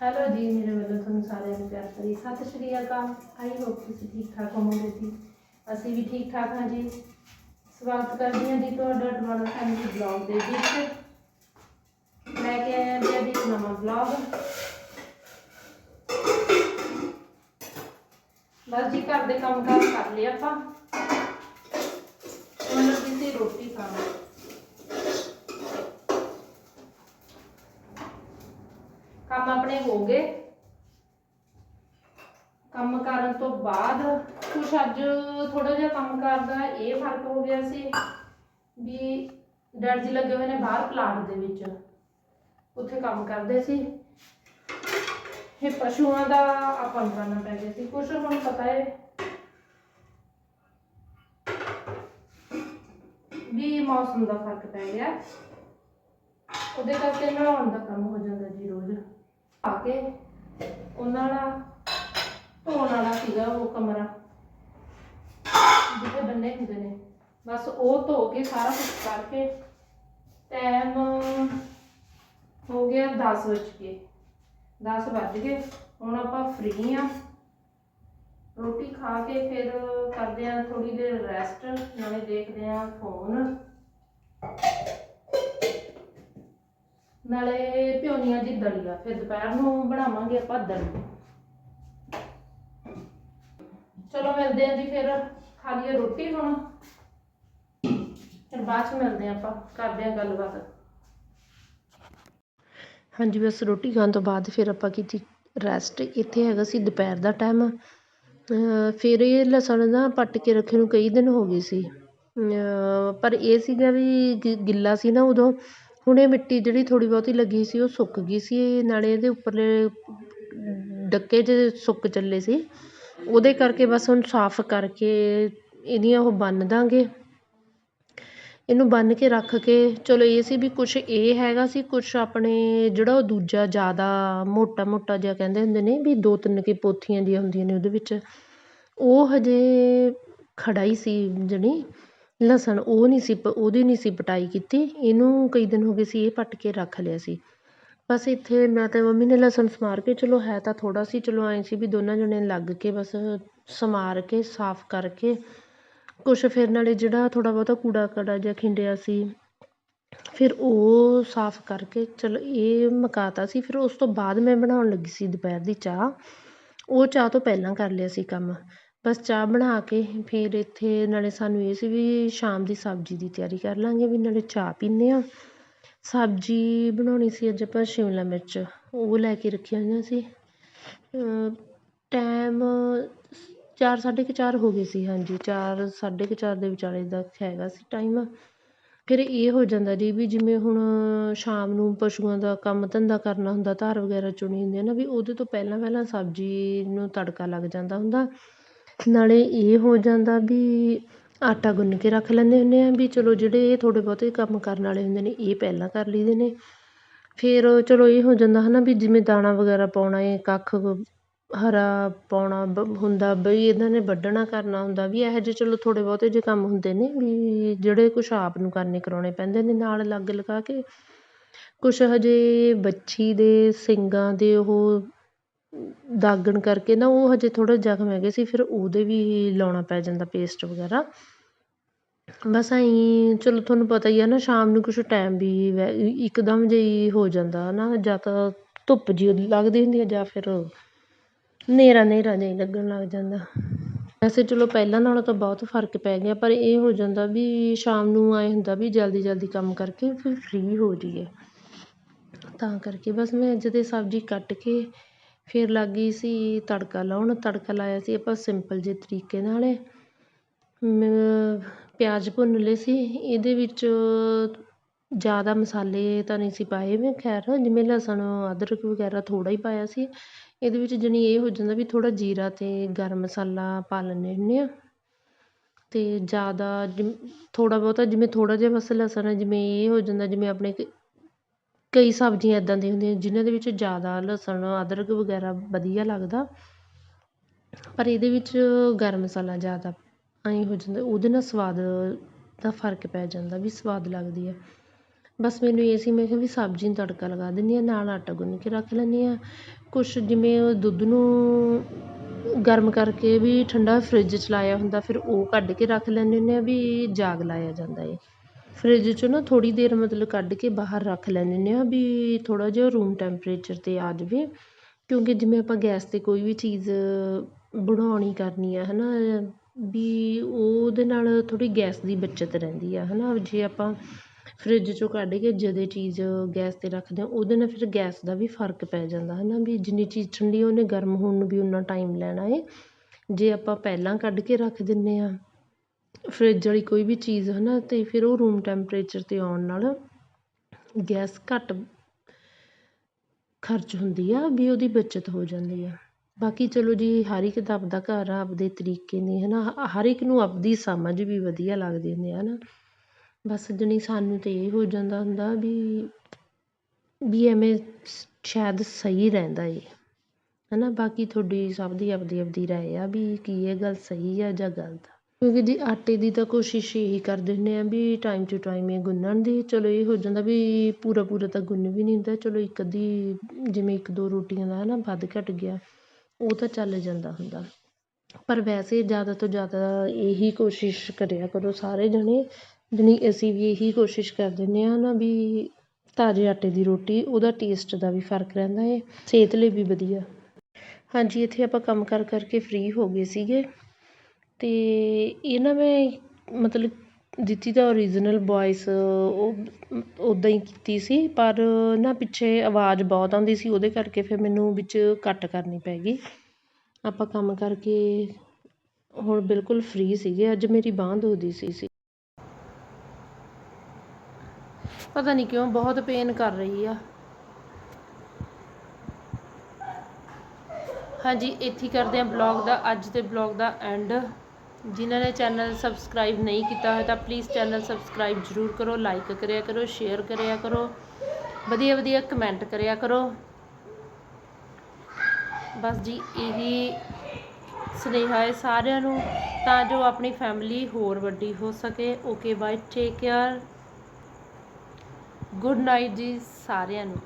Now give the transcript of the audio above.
Hello ਜੀ, ਮੇਰੇ ਵੱਲੋਂ ਤੁਹਾਨੂੰ ਸਾਰਿਆਂ ਨੂੰ ਪਿਆਰ ਭਰੀ ਸਤਿ ਸ਼੍ਰੀ ਅਕਾਲ। ਆਈ ਹੋਪ ਤੁਸੀਂ ਠੀਕ ਠਾਕ ਹੋਵੋਗੇ ਜੀ। ਅਸੀਂ ਵੀ ਠੀਕ ਠਾਕ ਹਾਂ ਜੀ। ਸਵਾਗਤ ਕਰਦੇ ਹਾਂ ਜੀ ਤੁਹਾਡਾ ਟਵਾਣਾ ਫੈਮਿਲੀ ਬਲੌਗ ਦੇ ਵਿੱਚ। ਲੈ ਕੇ ਆਏ ਹਾਂ ਜੀ ਅੱਜ ਇੱਕ ਨਵਾਂ ਬਲੌਗ ਬਸ ਜੀ, ਘਰ ਦੇ ਕੰਮ ਕਾਰ ਕਰ ਲਏ ਆਪਾਂ। ਹੁਣ ਲੱਗੀ ਸੀ ਰੋਟੀ ਖਾਣ ਕੰਮ ਆਪਣੇ ਹੋ ਗਏ। ਕੰਮ ਕਰਨ ਤੋਂ ਬਾਅਦ ਕੁਛ ਅੱਜ ਥੋੜਾ ਜਿਹਾ ਕੰਮ ਕਰਦਾ ਇਹ ਫ਼ਰਕ ਹੋ ਗਿਆ ਸੀ ਵੀ ਡੈਡ ਜੀ ਲੱਗੇ ਹੋਏ ਨੇ ਬਾਹਰ ਪਲਾਟ ਦੇ ਵਿੱਚ। ਉੱਥੇ ਕੰਮ ਕਰਦੇ ਸੀ। ਇਹ ਪਸ਼ੂਆਂ ਦਾ ਆਪਾਂ ਨੂੰ ਕਰਨਾ ਪੈ ਗਿਆ ਸੀ। ਕੁਛ ਹੁਣ ਪਤਾ ਹੈ ਵੀ ਮੌਸਮ ਦਾ ਫ਼ਰਕ ਪੈ ਗਿਆ। ਉਹਦੇ ਕਰਕੇ ਨਹਾਉਣ ਦਾ ਕੰਮ ਹੋ ਜਾਂਦਾ ਜੀ ਰੋਜ਼। ਆ ਕੇ ਉਹਨਾਂ ਦਾ ਧੋਣ ਵਾਲਾ ਸੀਗਾ ਉਹ ਕਮਰਾ। ਜਿੱਥੇ ਬੰਨੇ ਹੁੰਦੇ ਨੇ। ਬਸ ਉਹ ਧੋ ਕੇ ਸਾਰਾ ਕੁਝ ਕਰਕੇ ਟਾਈਮ ਹੋ ਗਿਆ 10 ਵਜ ਕੇ 10 ਵੱਜ ਗਏ। ਹੁਣ ਆਪਾਂ ਫ੍ਰੀ ਆ ਰੋਟੀ ਖਾ ਕੇ ਫਿਰ ਕਰਦੇ ਆ ਥੋੜੀ ਦੇਰ ਰੈਸਟ ਨਾਲੇ ਦੇਖਦੇ ਆ ਫੋਨ ਨਾਲੇ ਪਿਉਣੀਆਂ ਦੀ ਦਲੀਆ ਫਿਰ ਦੁਪਹਿਰ ਨੂੰ ਬਣਾਵਾਂਗੇ ਆਪਾਂ ਦਲੀਆ ਚਲੋ ਮਿਲਦੇ ਆਂ ਜੀ ਫਿਰ, ਖਾ ਲਈਏ ਰੋਟੀ ਹੁਣ। ਫਿਰ ਬਾਅਦ ਚ ਮਿਲਦੇ ਆਂ ਆਪਾਂ, ਕਰਦੇ ਆਂ ਗੱਲਬਾਤ। ਹਾਂਜੀ, ਬਸ ਰੋਟੀ ਖਾਣ ਤੋਂ ਬਾਅਦ ਫਿਰ ਆਪਾਂ ਕੀਤੀ ਰੈਸਟ ਇੱਥੇ ਹੈਗਾ ਸੀ ਦੁਪਹਿਰ ਦਾ ਟਾਈਮ ਫਿਰ ਇਹ ਲਸਣ ਨਾ ਪੱਟ ਕੇ ਰੱਖੇ ਨੂੰ ਕਈ ਦਿਨ ਹੋ ਗਏ ਸੀ। ਅਹ ਪਰ ਇਹ ਸੀਗਾ ਵੀ ਗਿੱਲਾ ਸੀ ਨਾ ਉਦੋਂ। ਹੁਣ ਇਹ ਮਿੱਟੀ ਜਿਹੜੀ ਥੋੜ੍ਹੀ ਬਹੁਤੀ ਲੱਗੀ ਸੀ, ਉਹ ਸੁੱਕ ਗਈ ਸੀ, ਨਾਲੇ ਇਹਦੇ ਉੱਪਰਲੇ ਡੱਕੇ ਜਿਹੇ ਸੁੱਕ ਚੱਲੇ ਸੀ। ਉਹਦੇ ਕਰਕੇ ਬਸ ਹੁਣ ਸਾਫ਼ ਕਰਕੇ ਇਹਦੀਆਂ ਉਹ ਬੰਨ ਦਾਂਗੇ। ਇਹਨੂੰ ਬੰਨ ਕੇ ਰੱਖ ਕੇ, ਚਲੋ ਇਹ ਸੀ ਵੀ ਕੁਛ ਇਹ ਹੈਗਾ ਸੀ, ਕੁਛ ਆਪਣੇ ਜਿਹੜਾ ਉਹ ਦੂਜਾ ਜ਼ਿਆਦਾ ਮੋਟਾ ਮੋਟਾ ਜਿਹਾ ਕਹਿੰਦੇ ਹੁੰਦੇ ਨੇ ਵੀ ਦੋ ਤਿੰਨ ਕੀ ਪੋਥੀਆਂ ਜਿਹੀਆਂ ਹੁੰਦੀਆਂ ਨੇ ਉਹਦੇ ਵਿੱਚ। ਉਹ ਹਜੇ ਖੜਾ ਹੀ ਸੀ ਜਾਣੀ। ਲਸਣ ਉਹ ਨਹੀਂ ਸੀ ਪ- ਉਹਦੀ ਨਹੀਂ ਸੀ ਪਟਾਈ ਕੀਤੀ, ਇਹਨੂੰ ਕਈ ਦਿਨ ਹੋ ਗਏ ਸੀ ਇਹ ਪੱਟ ਕੇ ਰੱਖ ਲਿਆ ਸੀ। ਬਸ ਇੱਥੇ ਮੈਂ ਤੇ ਮੰਮੀ ਨੇ ਲਸਣ ਸਮਾਰ ਕੇ, ਚਲੋ ਹੈ ਤਾਂ ਥੋੜ੍ਹਾ ਸੀ, ਚਲੋ ਐਂ ਸੀ ਵੀ ਦੋਨਾਂ ਜਣੇ ਲੱਗ ਕੇ ਬਸ ਸਮਾਰ ਕੇ, ਸਾਫ਼ ਕਰਕੇ ਕੁਛ ਫਿਰ ਨਾਲੇ ਜਿਹੜਾ ਥੋੜ੍ਹਾ ਬਹੁਤਾ ਕੂੜਾ ਕੜਾ ਜਿਹਾ ਖਿੰਡਿਆ ਸੀ, ਫਿਰ ਉਹ ਸਾਫ਼ ਕਰਕੇ, ਚਲੋ ਇਹ ਮੁਕਾਤਾ ਸੀ, ਫਿਰ ਉਸ ਤੋਂ ਬਾਅਦ ਮੈਂ ਬਣਾਉਣ ਲੱਗੀ ਸੀ ਦੁਪਹਿਰ ਦੀ ਚਾਹ। ਉਹ ਚਾਹ ਤੋਂ ਪਹਿਲਾਂ ਕਰ ਲਿਆ ਸੀ ਕੰਮ। ਬਸ ਚਾਹ ਬਣਾ ਕੇ ਫਿਰ ਇੱਥੇ ਨਾਲੇ ਸਾਨੂੰ ਇਹ ਸੀ ਵੀ ਸ਼ਾਮ ਦੀ ਸਬਜ਼ੀ ਦੀ ਤਿਆਰੀ ਕਰ ਲਾਂਗੇ ਵੀ ਨਾਲੇ ਚਾਹ ਪੀਂਦੇ ਹਾਂ। ਸਬਜ਼ੀ ਬਣਾਉਣੀ ਸੀ ਅੱਜ ਆਪਾਂ ਸ਼ਿਮਲਾ ਮਿਰਚ, ਉਹ ਲੈ ਕੇ ਰੱਖੀਆਂ ਹੋਈਆਂ ਸੀ। ਟਾਈਮ ਚਾਰ, ਸਾਢੇ ਕੁ ਚਾਰ ਹੋ ਗਏ ਸੀ, ਹਾਂਜੀ, ਚਾਰ, ਸਾਢੇ ਕੁ ਚਾਰ ਦੇ ਵਿਚਾਲੇ ਦਾ ਹੈਗਾ ਸੀ ਟਾਈਮ ਫਿਰ ਇਹ ਹੋ ਜਾਂਦਾ ਜੀ ਵੀ ਜਿਵੇਂ ਹੁਣ ਸ਼ਾਮ ਨੂੰ ਪਸ਼ੂਆਂ ਦਾ ਕੰਮ ਧੰਦਾ ਕਰਨਾ ਹੁੰਦਾ, ਧਾਰ ਵਗੈਰਾ ਚੁਣੀ ਹੁੰਦੀ ਹੈ ਨਾ, ਵੀ ਉਹਦੇ ਤੋਂ ਪਹਿਲਾਂ ਪਹਿਲਾਂ ਸਬਜ਼ੀ ਨੂੰ ਤੜਕਾ ਲੱਗ ਜਾਂਦਾ ਹੁੰਦਾ। ਨਾਲੇ ਇਹ ਹੋ ਜਾਂਦਾ ਵੀ ਆਟਾ ਗੁੰਨ ਕੇ ਰੱਖ ਲੈਂਦੇ ਹੁੰਦੇ ਹਾਂ ਵੀ ਚਲੋ ਜਿਹੜੇ ਥੋੜ੍ਹੇ ਬਹੁਤੇ ਕੰਮ ਕਰਨ ਵਾਲੇ ਹੁੰਦੇ ਨੇ, ਇਹ ਪਹਿਲਾਂ ਕਰ ਲਈਦੇ ਨੇ। ਫਿਰ ਚਲੋ ਇਹ ਹੋ ਜਾਂਦਾ ਹੈ ਨਾ ਵੀ ਜਿਵੇਂ ਦਾਣਾ ਵਗੈਰਾ ਪਾਉਣਾ ਏ ਕੱਖ ਹਰਾ ਪਾਉਣਾ ਬ, ਹੁੰਦਾ ਬਈ ਇਹਨਾਂ ਨੇ ਵੱਢਣਾ ਕਰਨਾ ਹੁੰਦਾ ਵੀ ਇਹੋ ਜਿਹੇ ਚਲੋ ਥੋੜ੍ਹੇ ਬਹੁਤੇ ਜਿਹੇ ਕੰਮ ਹੁੰਦੇ ਨੇ ਵੀ ਜਿਹੜੇ ਕੁਛ ਆਪ ਨੂੰ ਕਰਨੇ ਕਰਾਉਣੇ ਪੈਂਦੇ ਨੇ ਨਾਲ ਲੱਗ ਲਗਾ ਕੇ। ਕੁਛ ਹਜੇ ਵੱਛੀ ਦੇ, ਸਿੰਗਾਂ ਦੇ ਉਹ ਦਾਗਣ ਕਰਕੇ ਨਾ ਉਹ ਹਜੇ ਥੋੜ੍ਹਾ ਜ਼ਖਮ ਹੈਗੇ ਸੀ, ਫਿਰ ਉਹਦੇ ਵੀ ਲਾਉਣਾ ਪੈ ਜਾਂਦਾ ਪੇਸਟ ਵਗੈਰਾ। ਬਸ ਐਂ ਚਲੋ ਤੁਹਾਨੂੰ ਪਤਾ ਹੀ ਆ ਨਾ, ਸ਼ਾਮ ਨੂੰ ਕੁਛ ਟਾਈਮ ਵੀ ਇੱਕਦਮ ਜਿਹੀ ਹੋ ਜਾਂਦਾ ਨਾ, ਜਾਂ ਤਾਂ ਧੁੱਪ ਜਿਹੀ ਲੱਗਦੀ ਹੁੰਦੀ ਹੈ ਜਾਂ ਫਿਰ ਹਨੇਰਾ ਹਨੇਰਾ ਜਿਹਾ ਹੀ ਲੱਗਣ ਲੱਗ ਜਾਂਦਾ। ਵੈਸੇ ਚਲੋ ਪਹਿਲਾਂ ਨਾਲੋਂ ਤਾਂ ਬਹੁਤ ਫ਼ਰਕ ਪੈ ਗਿਆ, ਪਰ ਇਹ ਹੋ ਜਾਂਦਾ ਵੀ ਸ਼ਾਮ ਨੂੰ ਐਂ ਹੁੰਦਾ ਵੀ ਜਲਦੀ ਜਲਦੀ ਕੰਮ ਕਰਕੇ ਫਿਰ ਫ੍ਰੀ ਹੋ ਜਾਈਏ। ਤਾਂ ਕਰਕੇ ਬਸ ਮੈਂ ਅੱਜ ਤੇ ਸਬਜ਼ੀ ਕੱਟ ਕੇ ਫਿਰ ਲੱਗ ਗਈ ਸੀ ਤੜਕਾ ਲਾਉਣ, ਤੜਕਾ ਲਾਇਆ ਸੀ ਆਪਾਂ ਸਿੰਪਲ ਜਿਹੇ ਤਰੀਕੇ ਨਾਲ ਪਿਆਜ਼ ਭੁੰਨ ਲਏ ਸੀ, ਇਹਦੇ ਵਿੱਚ ਜ਼ਿਆਦਾ ਮਸਾਲੇ ਤਾਂ ਨਹੀਂ ਸੀ ਪਾਏ ਮੈਂ ਖੈਰ ਜਿਵੇਂ ਲਸਣ, ਅਦਰਕ ਵਗੈਰਾ ਥੋੜ੍ਹਾ ਹੀ ਪਾਇਆ ਸੀ। ਇਹਦੇ ਵਿੱਚ ਜਾਣੀ ਇਹ ਹੋ ਜਾਂਦਾ ਵੀ ਥੋੜ੍ਹਾ ਜੀਰਾ ਅਤੇ ਗਰਮ ਮਸਾਲਾ ਪਾ ਲੈਂਦੇ ਹੁੰਦੇ ਹਾਂ। ਅਤੇ ਜ਼ਿਆਦਾ ਜਿ ਥੋੜ੍ਹਾ ਬਹੁਤਾ ਜਿਵੇਂ ਥੋੜ੍ਹਾ ਜਿਹਾ ਬਸ ਲਸਣ ਹੈ ਜਿਵੇਂ ਇਹ ਹੋ ਜਾਂਦਾ ਜਿਵੇਂ ਆਪਣੇ ਕ- ਕਈ ਸਬਜ਼ੀਆਂ ਇੱਦਾਂ ਦੀਆਂ ਹੁੰਦੀਆਂ ਜਿਹਨਾਂ ਦੇ ਵਿੱਚ ਜ਼ਿਆਦਾ ਲਸਣ, ਅਦਰਕ ਵਗੈਰਾ ਵਧੀਆ ਲੱਗਦਾ, ਪਰ ਇਹਦੇ ਵਿੱਚ ਗਰਮ ਮਸਾਲਾ ਜ਼ਿਆਦਾ ਐਂ ਹੋ ਜਾਂਦਾ, ਉਹਦੇ ਨਾਲ ਸਵਾਦ ਦਾ ਫ਼ਰਕ ਪੈ ਜਾਂਦਾ ਵੀ ਸਵਾਦ ਲੱਗਦੀ ਹੈ ਬਸ ਮੈਨੂੰ ਇਹ ਸੀ, ਮੈਂ ਕਿਹਾ ਵੀ ਸਬਜ਼ੀ ਨੂੰ ਤੜਕਾ ਲਗਾ ਦਿੰਦੀ ਹਾਂ, ਨਾਲ ਆਟਾ ਗੁੰਨ ਕੇ ਰੱਖ ਲੈਂਦੀ ਹਾਂ। ਕੁਛ ਜਿਵੇਂ ਦੁੱਧ ਨੂੰ ਗਰਮ ਕਰਕੇ ਵੀ ਠੰਡਾ ਫਰਿੱਜ 'ਚ ਲਾਇਆ ਹੁੰਦਾ, ਫਿਰ ਉਹ ਕੱਢ ਕੇ ਰੱਖ ਲੈਂਦੇ ਹੁੰਦੇ ਹਾਂ ਵੀ ਜਾਗ ਲਾਇਆ ਜਾਂਦਾ ਏ ਫਰਿੱਜ 'ਚੋਂ ਨਾ ਥੋੜ੍ਹੀ ਦੇਰ ਮਤਲਬ ਕੱਢ ਕੇ ਬਾਹਰ ਰੱਖ ਲੈਂਦੇ ਹਾਂ ਵੀ ਥੋੜ੍ਹਾ ਜਿਹਾ ਰੂਮ ਟੈਂਪਰੇਚਰ 'ਤੇ ਆ ਜਾਵੇ, ਕਿਉਂਕਿ ਜਿਵੇਂ ਆਪਾਂ ਗੈਸ 'ਤੇ ਕੋਈ ਵੀ ਚੀਜ਼ ਬਣਾਉਣੀ ਕਰਨੀ ਆ ਹੈ ਨਾ ਵੀ ਉਹਦੇ ਨਾਲ ਥੋੜ੍ਹੀ ਗੈਸ ਦੀ ਬੱਚਤ ਰਹਿੰਦੀ ਆ ਹੈ ਨਾ ਜੇ ਆਪਾਂ ਫਰਿੱਜ 'ਚੋਂ ਕੱਢ ਕੇ ਜਦੋਂ ਚੀਜ਼ ਗੈਸ 'ਤੇ ਰੱਖਦੇ ਹਾਂ, ਉਹਦੇ ਨਾਲ ਫਿਰ ਗੈਸ ਦਾ ਵੀ ਫ਼ਰਕ ਪੈ ਜਾਂਦਾ ਹੈ ਨਾ ਵੀ ਜਿੰਨੀ ਚੀਜ਼ ਠੰਡੀ ਉਹਨੇ ਗਰਮ ਹੋਣ ਨੂੰ ਵੀ ਉਨਾ ਟਾਈਮ ਲੈਣਾ ਹੈ ਜੇ ਆਪਾਂ ਪਹਿਲਾਂ ਕੱਢ ਕੇ ਰੱਖ ਦਿੰਦੇ ਹਾਂ ਫਰਿੱਜ ਵਾਲੀ ਕੋਈ ਵੀ ਚੀਜ਼ ਹੈ ਨਾ ਅਤੇ ਫਿਰ ਉਹ ਰੂਮ ਟੈਂਪਰੇਚਰ 'ਤੇ ਆਉਣ ਨਾਲ ਗੈਸ ਘੱਟ ਖਰਚ ਹੁੰਦੀ ਆ, ਵੀ ਉਹਦੀ ਬੱਚਤ ਹੋ ਜਾਂਦੀ ਆ। ਬਾਕੀ ਚਲੋ ਜੀ, ਹਰ ਇੱਕ ਦਾ ਆਪਦਾ ਘਰ ਆ, ਆਪਦੇ ਤਰੀਕੇ ਨੇ ਹੈ ਨਾ ਹਰ ਇੱਕ ਨੂੰ ਆਪਦੀ ਸਮਝ ਵੀ ਵਧੀਆ ਲੱਗਦੀ ਹੁੰਦੀ ਹੈ ਨਾ ਬਸ ਜਾਣੀ ਸਾਨੂੰ ਤਾਂ ਇਹ ਹੋ ਜਾਂਦਾ ਹੁੰਦਾ ਵੀ ਵੀ ਐਵੇਂ ਸ਼ਾਇਦ ਸਹੀ ਰਹਿੰਦਾ ਏ ਹੈ ਨਾ ਬਾਕੀ ਤੁਹਾਡੀ ਸਭ ਦੀ ਆਪਦੀ ਆਪਦੀ ਰਾਏ ਆ ਵੀ ਕੀ ਇਹ ਗੱਲ ਸਹੀ ਆ ਜਾਂ ਗਲਤ ਆ। ਕਿਉਂਕਿ ਜੀ ਆਟੇ ਦੀ ਤਾਂ ਕੋਸ਼ਿਸ਼ ਇਹੀ ਕਰਦੇ ਹੁੰਦੇ ਹਾਂ ਵੀ ਟਾਈਮ ਟੂ ਟਾਈਮ ਇਹ ਗੁੰਨਣ ਦੀ। ਚਲੋ ਇਹ ਹੋ ਜਾਂਦਾ ਵੀ ਪੂਰਾ ਪੂਰਾ ਤਾਂ ਗੁੰਨ ਵੀ ਨਹੀਂ ਹੁੰਦਾ। ਚਲੋ ਇੱਕ ਅੱਧੀ, ਜਿਵੇਂ ਇੱਕ ਦੋ ਰੋਟੀਆਂ ਦਾ ਹੈ ਨਾ ਵੱਧ ਘੱਟ ਗਿਆ, ਉਹ ਤਾਂ ਚੱਲ ਜਾਂਦਾ ਹੁੰਦਾ। ਪਰ ਵੈਸੇ ਜ਼ਿਆਦਾ ਤੋਂ ਜ਼ਿਆਦਾ ਇਹੀ ਕੋਸ਼ਿਸ਼ ਕਰਿਆ ਕਰੋ ਸਾਰੇ ਜਣੇ। ਜਾਣੀ ਅਸੀਂ ਵੀ ਇਹੀ ਕੋਸ਼ਿਸ਼ ਕਰ ਦਿੰਦੇ ਹਾਂ ਨਾ ਵੀ ਤਾਜ਼ੇ ਆਟੇ ਦੀ ਰੋਟੀ, ਉਹਦਾ ਟੇਸਟ ਦਾ ਵੀ ਫ਼ਰਕ ਰਹਿੰਦਾ ਹੈ ਸਿਹਤ ਲਈ ਵੀ ਵਧੀਆ। ਹਾਂਜੀ, ਇੱਥੇ ਆਪਾਂ ਕੰਮ ਕਰ ਕਰਕੇ ਫ੍ਰੀ ਹੋ ਗਏ ਸੀਗੇ। ਅਤੇ ਇਹ ਨਾ ਮੈਂ ਮਤਲਬ ਦਿੱਤੀ ਤਾਂ ਓਰੀਜਨਲ ਵੋਇਸ ਉਹ ਉੱਦਾਂ ਹੀ ਕੀਤੀ ਸੀ, ਪਰ ਨਾ ਪਿੱਛੇ ਆਵਾਜ਼ ਬਹੁਤ ਆਉਂਦੀ ਸੀ, ਉਹਦੇ ਕਰਕੇ ਫਿਰ ਮੈਨੂੰ ਵਿੱਚ ਕੱਟ ਕਰਨੀ ਪੈ ਗਈ। ਆਪਾਂ ਕੰਮ ਕਰਕੇ ਹੁਣ ਬਿਲਕੁਲ ਫ੍ਰੀ ਸੀਗੇ, ਅੱਜ ਮੇਰੀ ਬਾਂਹ ਦੁਖਦੀ ਸੀ ਸੀ। ਪਤਾ ਨਹੀਂ ਕਿਉਂ ਬਹੁਤ ਪੇਨ ਕਰ ਰਹੀ ਆ। ਹਾਂਜੀ, ਇੱਥੇ ਕਰਦੇ ਹਾਂ ਬਲੌਗ ਦਾ, ਅੱਜ ਦੇ ਬਲੌਗ ਦਾ ਐਂਡ ਜਿਨ੍ਹਾਂ ਨੇ ਚੈਨਲ ਸਬਸਕ੍ਰਾਈਬ ਨਹੀਂ ਕੀਤਾ ਹੋਇਆ ਤਾਂ ਪਲੀਜ਼ ਚੈਨਲ ਸਬਸਕ੍ਰਾਈਬ ਜ਼ਰੂਰ ਕਰੋ ਲਾਈਕ ਕਰਿਆ ਕਰੋ ਸ਼ੇਅਰ ਕਰਿਆ ਕਰੋ, ਵਧੀਆ ਵਧੀਆ ਕਮੈਂਟ ਕਰਿਆ ਕਰੋ। ਬਸ ਜੀ, ਇਹੀ ਸੁਨੇਹਾ ਹੈ ਸਾਰਿਆਂ ਨੂੰ, ਤਾਂ ਜੋ ਆਪਣੀ ਫੈਮਿਲੀ ਹੋਰ ਵੱਡੀ ਹੋ ਸਕੇ। Okay bye take care good night ਜੀ ਸਾਰਿਆਂ ਨੂੰ।